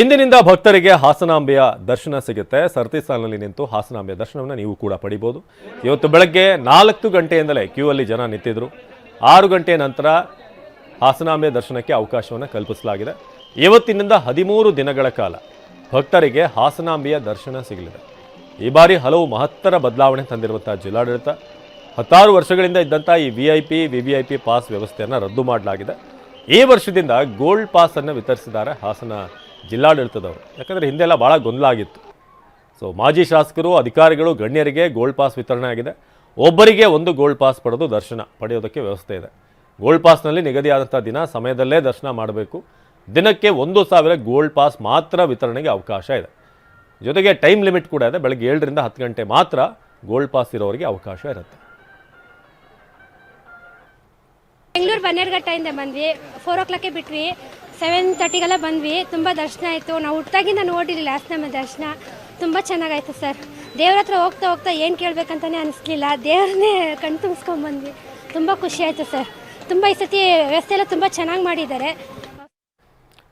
ಇಂದಿನಿಂದ ಭಕ್ತರಿಗೆ ಹಾಸನಾಂಬೆಯ ದರ್ಶನ ಸಿಗುತ್ತೆ. ಸರತಿ ಸಾಲಿನಲ್ಲಿ ನಿಂತು ಹಾಸನಾಂಬೆಯ ದರ್ಶನವನ್ನು ನೀವು ಕೂಡ ಪಡಿಬೋದು. ಇವತ್ತು ಬೆಳಗ್ಗೆ ನಾಲ್ಕು ಗಂಟೆಯಿಂದಲೇ ಕ್ಯೂ ಅಲ್ಲಿ ಜನ ನಿಂತಿದ್ರು. ಆರು ಗಂಟೆ ನಂತರ ಹಾಸನಾಂಬೆಯ ದರ್ಶನಕ್ಕೆ ಅವಕಾಶವನ್ನು ಕಲ್ಪಿಸಲಾಗಿದೆ. ಇವತ್ತಿನಿಂದ ಹದಿಮೂರು ದಿನಗಳ ಕಾಲ ಭಕ್ತರಿಗೆ ಹಾಸನಾಂಬೆಯ ದರ್ಶನ ಸಿಗಲಿದೆ. ಈ ಬಾರಿ ಹಲವು ಮಹತ್ತರ ಬದಲಾವಣೆ ತಂದಿರುವಂಥ ಜಿಲ್ಲಾಡಳಿತ ಹತ್ತಾರು ವರ್ಷಗಳಿಂದ ಇದ್ದಂಥ ಈ V I P V V I P pass ವ್ಯವಸ್ಥೆಯನ್ನು ರದ್ದು ಮಾಡಲಾಗಿದೆ. ಈ ವರ್ಷದಿಂದ ಗೋಲ್ಡ್ ಪಾಸ್ ಅನ್ನು ವಿತರಿಸಿದ್ದಾರೆ ಹಾಸನ ಜಿಲ್ಲಾಡಳಿತದವರು. ಯಾಕಂದರೆ ಹಿಂದೆಲ್ಲ ಭಾಳ ಗೊಂದಲ ಆಗಿತ್ತು. ಸೊ ಮಾಜಿ ಶಾಸಕರು, ಅಧಿಕಾರಿಗಳು, ಗಣ್ಯರಿಗೆ ಗೋಲ್ಡ್ ಪಾಸ್ ವಿತರಣೆ ಆಗಿದೆ. ಒಬ್ಬರಿಗೆ ಒಂದು ಗೋಲ್ಡ್ ಪಾಸ್ ಪಡೆದು ದರ್ಶನ ಪಡೆಯೋದಕ್ಕೆ ವ್ಯವಸ್ಥೆ ಇದೆ. ಗೋಲ್ಡ್ ಪಾಸ್ನಲ್ಲಿ ನಿಗದಿಯಾದಂಥ ದಿನ, ಸಮಯದಲ್ಲೇ ದರ್ಶನ ಮಾಡಬೇಕು. ದಿನಕ್ಕೆ ಒಂದು ಸಾವಿರ ಗೋಲ್ಡ್ ಪಾಸ್ ಮಾತ್ರ ವಿತರಣೆಗೆ ಅವಕಾಶ ಇದೆ. ಜೊತೆಗೆ ಟೈಮ್ ಲಿಮಿಟ್ ಕೂಡ ಇದೆ. ಬೆಳಗ್ಗೆ ಏಳರಿಂದ ಹತ್ತು ಗಂಟೆ ಮಾತ್ರ ಗೋಲ್ಡ್ ಪಾಸ್ ಇರೋರಿಗೆ ಅವಕಾಶ ಇರುತ್ತೆ. ಬೆಂಗಳೂರು ಬನ್ನೇರುಘಟ್ಟದಿಂದ ಬಂದ್ವಿ. ಫೋರ್ ಓ ಕ್ಲಾಕೆ ಬಿಟ್ವಿ. ಸೆವೆನ್ ತರ್ಟಿಗೆಲ್ಲ ಬಂದ್ವಿ. ತುಂಬ ದರ್ಶನ ಆಯಿತು. ನಾವು ಹುಟ್ಟಾಗಿಂದ ನೋಡಿರಲಿಲ್ಲ ನಮ್ಮ ದರ್ಶನ. ತುಂಬ ಚೆನ್ನಾಗಾಯ್ತು ಸರ್ ದೇವ್ರ ಹತ್ರ ಹೋಗ್ತಾ ಹೋಗ್ತಾ ಏನು ಕೇಳಬೇಕಂತಲೇ ಅನಿಸ್ಲಿಲ್ಲ. ದೇವ್ರನ್ನೇ ಕಣ್ ತುಂಬಿಸ್ಕೊಂಬಂದ್ವಿ ತುಂಬ ಖುಷಿ ಆಯಿತು ಸರ್ ತುಂಬ ಈ ಸತಿ ವ್ಯವಸ್ಥೆ ಎಲ್ಲ ತುಂಬ ಚೆನ್ನಾಗಿ ಮಾಡಿದ್ದಾರೆ.